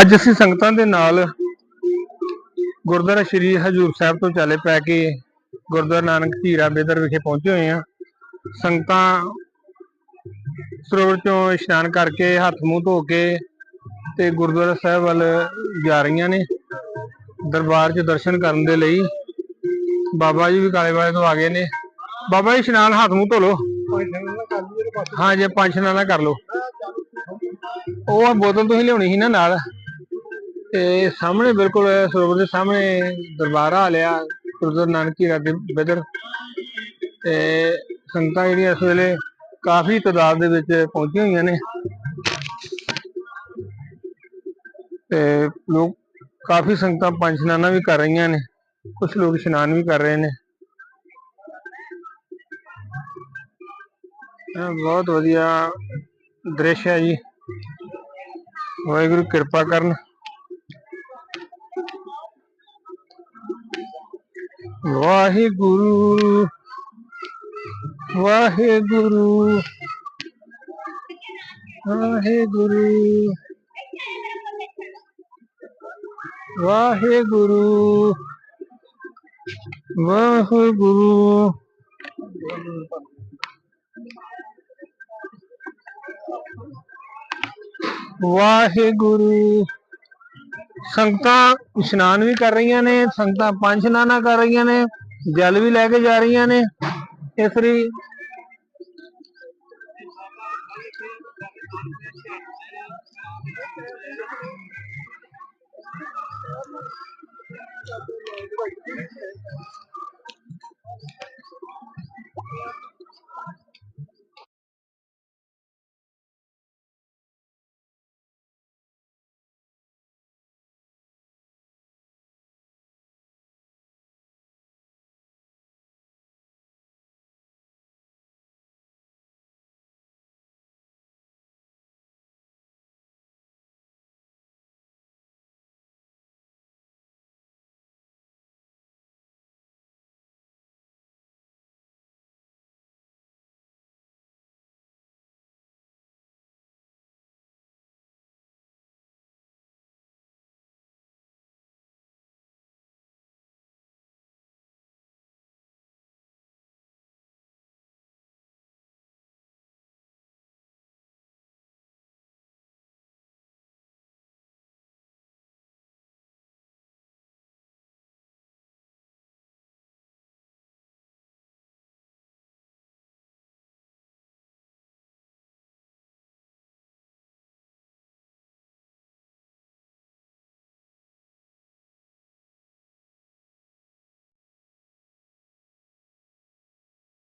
ਅੱਜ ਅਸੀਂ ਸੰਗਤਾਂ ਦੇ ਨਾਲ ਗੁਰਦੁਆਰਾ ਸ਼੍ਰੀ ਹਜੂਰ ਸਾਹਿਬ ਤੋਂ ਚੱਲੇ ਪੈ ਕੇ ਗੁਰਦੁਆਰਾ ਨਾਨਕ ਝੀਰਾ ਬੇਦਰ ਵਿਖੇ ਪਹੁੰਚੇ ਹੋਏ ਆ ਸੰਗਤਾਂ ਸਰੋਵਰ ਚੋਂ ਇਸ਼ਨਾਨ ਕਰਕੇ ਹੱਥ ਮੂੰਹ ਧੋ ਕੇ ਤੇ ਗੁਰਦੁਆਰਾ ਸਾਹਿਬ ਵੱਲ ਜਾ ਰਹੀਆਂ ਨੇ ਦਰਬਾਰ 'ਚ ਦਰਸ਼ਨ ਕਰਨ ਦੇ ਲਈ। ਬਾਬਾ ਜੀ ਵੀ ਕਾਲੇ ਵਾਲੇ ਤੋਂ ਆ ਗਏ ਨੇ। ਬਾਬਾ ਜੀ ਇਸ਼ਨਾਨ ਹੱਥ ਮੂੰਹ ਧੋ ਲਓ। ਹਾਂ ਜੇ ਪੰਜ ਇਸ਼ਨਾਨਾ ਕਰ ਲਓ। ਉਹ ਬੋਤਲ ਤੁਸੀਂ ਲਿਆਉਣੀ ਸੀ ਨਾ ਨਾਲ। ਤੇ ਸਾਹਮਣੇ ਬਿਲਕੁਲ ਸਰੋਵਰ ਦੇ ਸਾਹਮਣੇ ਦਰਬਾਰਾ ਲਿਆ ਗੁਰਦੁਆਰਾ ਨਾਨਕ ਝੀਰਾ ਦੇ ਤੇ ਸੰਗਤਾਂ ਜਿਹੜੀਆਂ ਇਸ ਵੇਲੇ ਕਾਫੀ ਤਾਦਾਦ ਦੇ ਵਿੱਚ ਪਹੁੰਚੀਆਂ ਹੋਈਆਂ ਨੇ। ਤੇ ਲੋਕ ਕਾਫੀ ਸੰਗਤਾਂ ਪੰਜ ਇਸ਼ਨਾਨਾਂ ਵੀ ਕਰ ਰਹੀਆਂ ਨੇ ਕੁਝ ਲੋਕ ਇਸ਼ਨਾਨ ਵੀ ਕਰ ਰਹੇ ਨੇ। ਬਹੁਤ ਵਧੀਆ ਦ੍ਰਿਸ਼ ਹੈ ਜੀ। ਵਾਹਿਗੁਰੂ ਕਿਰਪਾ ਕਰਨ। ਵਾਹਿਗੁਰੂ ਵਾਹਿਗੁਰੂ ਵਾਹਿਗੁਰੂ ਵਾਹਿਗੁਰੂ ਵਾਹਿਗੁਰੂ। ਵਾਹਿਗੁਰੂ। ਸੰਗਤਾਂ ਇਸ਼ਨਾਨ ਵੀ ਕਰ ਰਹੀਆਂ ਨੇ, ਸੰਗਤਾਂ ਪੰਜ ਇਸ਼ਨਾਨਾਂ ਕਰ ਰਹੀਆਂ ਨੇ, ਜਲ ਵੀ ਲੈ ਕੇ ਜਾ ਰਹੀਆਂ ਨੇ। ਇਸ ਲਈ